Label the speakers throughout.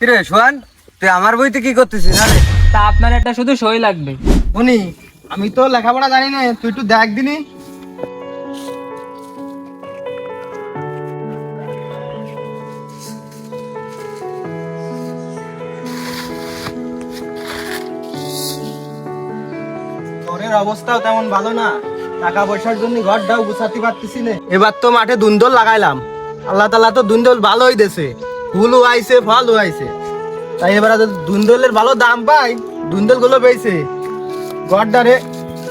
Speaker 1: কিরে সোহান তুই আমার বইতে কি করতেছিস
Speaker 2: তা আপনার একটা শুধু সই লাগবে।
Speaker 3: উনি আমি তো লেখাপড়া জানি না তুই একটু দেখ দিনি। ঘরের অবস্থাও তেমন ভালো না টাকা পয়সার জন্য ঘরটাও গুছাতে পারতেছি না। এবার তো মাঠে দুন্দল লাগাইলাম। আল্লাহ তালা তো দুন্দল ভালোই দেছে। ফুলও আইছে ফলও আইছে। তাই এবার দুন্দলের ভালো দাম পাই দুন্দলগুলো পেয়েছে ঘরটারে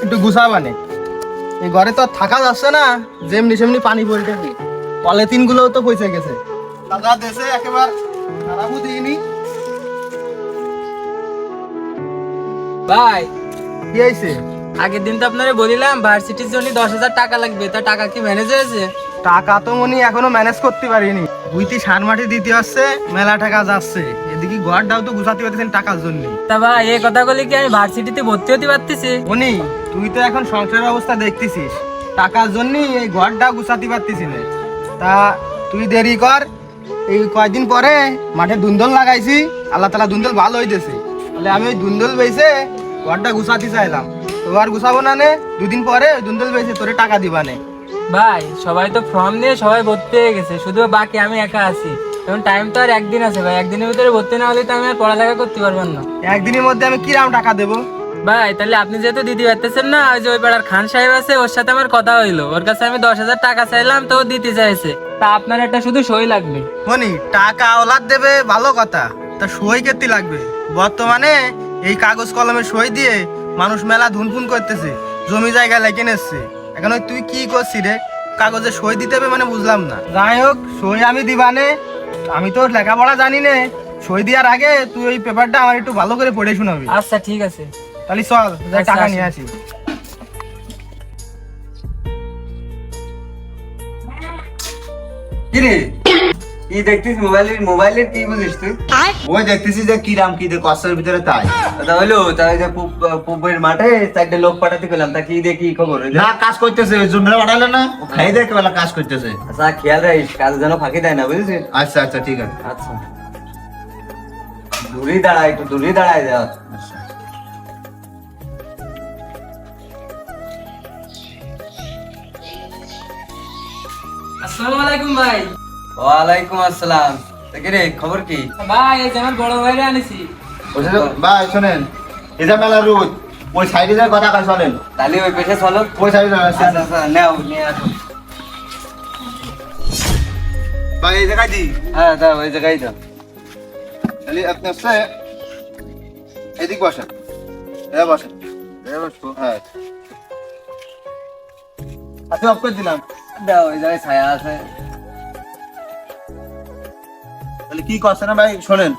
Speaker 3: একটু গুছাবানে এই ঘরে তো আর থাকা যাচ্ছে না যেমনি সেমনি পানি পড়তেছে পলিথিন গুলোও তো পয়সা গেছে। দাদা দেশে একেবারে খারাপও দিইনি
Speaker 2: ভাই।
Speaker 3: কি হয়েছে
Speaker 2: আগের দিন তো আপনারে বলিলাম ভার্সিটির জন্য দশ হাজার টাকা লাগবে। তা টাকা কি ম্যানেজ হয়েছে?
Speaker 3: টাকা তো মনি এখনও ম্যানেজ করতে পারিনি। বুইতি সার মাটি দিতে হচ্ছে মেলা টাকা যাচ্ছে। এদিকে ঘরটাও তো গুছাতে পারতেছেন টাকার জন্য।
Speaker 2: তা ভাই এই কথা বলি কি আমি ভার্সিটিতে ভর্তি হতে পারতেছি?
Speaker 3: মনি তুই তো এখন সংসারের অবস্থা দেখতেছিস। টাকার জন্যই এই ঘরটা গুছাতে পারতেছি না। তা তুই দেরি কর এই কয়দিন পরে মাঠে দুন্দল লাগাইছি আল্লাহ তালা দুন্দল ভালো হইতেছে। তাহলে আমি ওই দুন্দল বেছে ঘরটা গুছাতে চাইলাম। তো আর গুছাবো না নে দুদিন পরে ওই দুন্দল বেছে তোরে টাকা দিবা নে।
Speaker 2: ভাই সবাই তো ফর্ম নিয়ে সবাই ভর্তি হয়ে গেছে শুধু বাকি আমি একা আছি। এখন টাইম তো আর একদিন আছে ভাই একদিনের ভিতরে ভর্তি না হলে তো আমি আর পড়ালেখা করতে পারবেন না।
Speaker 3: একদিনের মধ্যে আমি কিরাম টাকা দেবো?
Speaker 2: ভাই তাহলে আপনি যেহেতু দিদি পারতেছেন না ওই যে ওই পাড়ার খান সাহেব আছে ওর সাথে আমার কথা হইল। ওর কাছে আমি দশ হাজার টাকা চাইলাম তো দিতে চাইছে। তা আপনার একটা শুধু সই লাগবে।
Speaker 3: মনি টাকা ওলাদ দেবে ভালো কথা। তা সই কেতে লাগবে? বর্তমানে এই কাগজ কলমের সই দিয়ে মানুষ মেলা ধুনফুন করতেছে জমি জায়গা লেগে নিচ্ছে। এখন ওই তুই কি করছিস রে? কাগজে সই দিতে হবে মানে বুঝলাম না। যাই হোক সই আমি দিবানে। আমি তো লেখাপড়া জানি নে। সই দেওয়ার আগে তুই ওই পেপারটা আমার একটু ভালো করে পড়ে শোনাবি।
Speaker 2: আচ্ছা ঠিক আছে।
Speaker 3: তাহলে চল
Speaker 2: আচ্ছা,
Speaker 3: টাকা নিয়ে আসি।
Speaker 1: কি দেখতিস মোবাইলের মোবাইলের কি বুঝিস তুই?
Speaker 4: ওই দেখতেছি যে কি রাম কি দে কষ্টের ভিতরে তাই।
Speaker 1: তা হলো তাই যে পুবের মাঠে চারটে লোক পাঠাতে গেলাম তা কি দেখি খবর?
Speaker 4: না কাজ করতেছে ওই পাঠালে না। খাই দেখে বেলা কাজ করতেছে।
Speaker 1: আচ্ছা খেয়াল রাখিস কাজ যেন ফাঁকি দেয় না বুঝেছিস?
Speaker 4: আচ্ছা আচ্ছা ঠিক আছে।
Speaker 1: আচ্ছা। দূরেই দাঁড়ায় একটু দূরেই দাঁড়ায় যা।
Speaker 2: আসসালামু আলাইকুম ভাই।
Speaker 1: ওয়ালাইকুম আসসালাম। রে খবর কি?
Speaker 2: ভাই এই যে আমার বড় ভাইরে আনিছি।
Speaker 4: ভাই শোনেন এটা মেলা রোদ ওই সাইডে যায় কথা কয় চলেন
Speaker 1: তাহলে ওই পেশে চলো।
Speaker 4: ওই সাইডে
Speaker 1: আচ্ছা আচ্ছা নিয়ে আসো।
Speaker 4: ভাই এই জায়গায় দি।
Speaker 1: হ্যাঁ দাও ওই জায়গায় দাও।
Speaker 4: তাহলে আপনি আসছে এদিক বসেন। এ বসেন। হ্যাঁ। আচ্ছা অফ করে দিলাম।
Speaker 1: দাও ওই জায়গায় ছায়া আছে।
Speaker 4: তাহলে কি করছে না ভাই? শোনেন।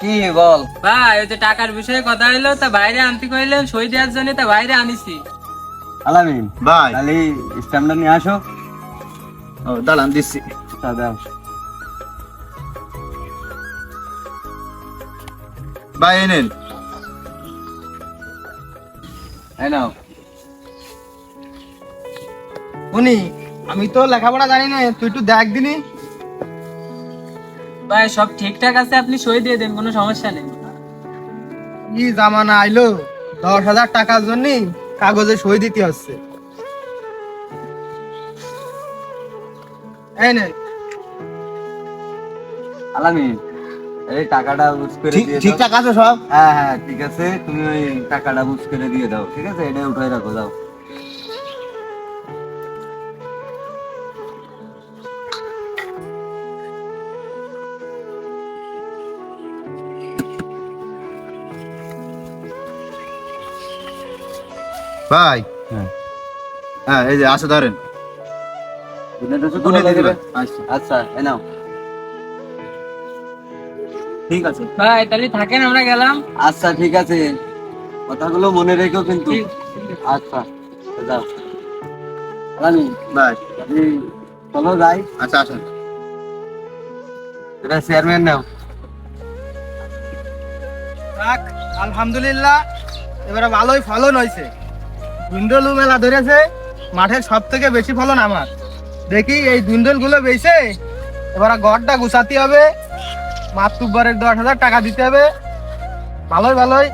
Speaker 1: কি বল?
Speaker 2: ভাই ওই যে টাকার বিষয়ে কথা হইল তা বাইরে আনতে কইলেন সই দেওয়ার জন্য তা বাইরে আনিছি।
Speaker 1: আলামিন
Speaker 4: ভাই।
Speaker 1: তাহলে স্ট্যাম্পটা নিয়ে আসো।
Speaker 4: ও দাঁড়ান দিচ্ছি।
Speaker 1: দাও।
Speaker 4: ভাই এই নেন।
Speaker 1: নাও।
Speaker 3: উনি আমি তো লেখাপড়া জানি না তুই একটু দেখ দিনি।
Speaker 2: ভাই সব ঠিকঠাক আছে? আপনি সই দিয়ে দেন কোনো সমস্যা নেই।
Speaker 3: কি জামানা আইলো? দশ হাজার টাকার জন্য কাগজে সই দিতে হচ্ছে। এই নে।
Speaker 1: আলামিন এই টাকাটা বুঝ করে
Speaker 4: ঠিক
Speaker 1: দিয়ে
Speaker 4: ঠিকঠাক আছে সব?
Speaker 1: হ্যাঁ হ্যাঁ ঠিক আছে। তুমি ওই টাকাটা বুঝ করে দিয়ে দাও ঠিক আছে? এটা উঠাই রাখো দাও
Speaker 4: ভাই।
Speaker 1: হ্যাঁ।
Speaker 4: হ্যাঁ এই যে আসে ধরেন। আচ্ছা।
Speaker 1: আচ্ছা এ নাও।
Speaker 4: ঠিক আছে।
Speaker 2: ভাই তাহলে থাকেন আমরা গেলাম।
Speaker 1: আচ্ছা ঠিক আছে। কথাগুলো মনে রেখো কিন্তু। আচ্ছা যাও। আলামিন
Speaker 4: ভাই।
Speaker 1: চলো যাই।
Speaker 4: আচ্ছা আসেন।
Speaker 1: এটা চেয়ারম্যান নাও।
Speaker 3: আলহামদুলিল্লাহ। এবারে ভালোই ফলন হয়েছে দুন্দলু মেলা ধরেছে, মাঠের সব থেকে বেশি ফলন আমার। দেখি এই দুন্ডলগুলো বেছে এবার ঘরটা গুছাতে হবে। মাতুব্বারের দশ হাজার টাকা দিতে হবে। ভালোই ভালোই।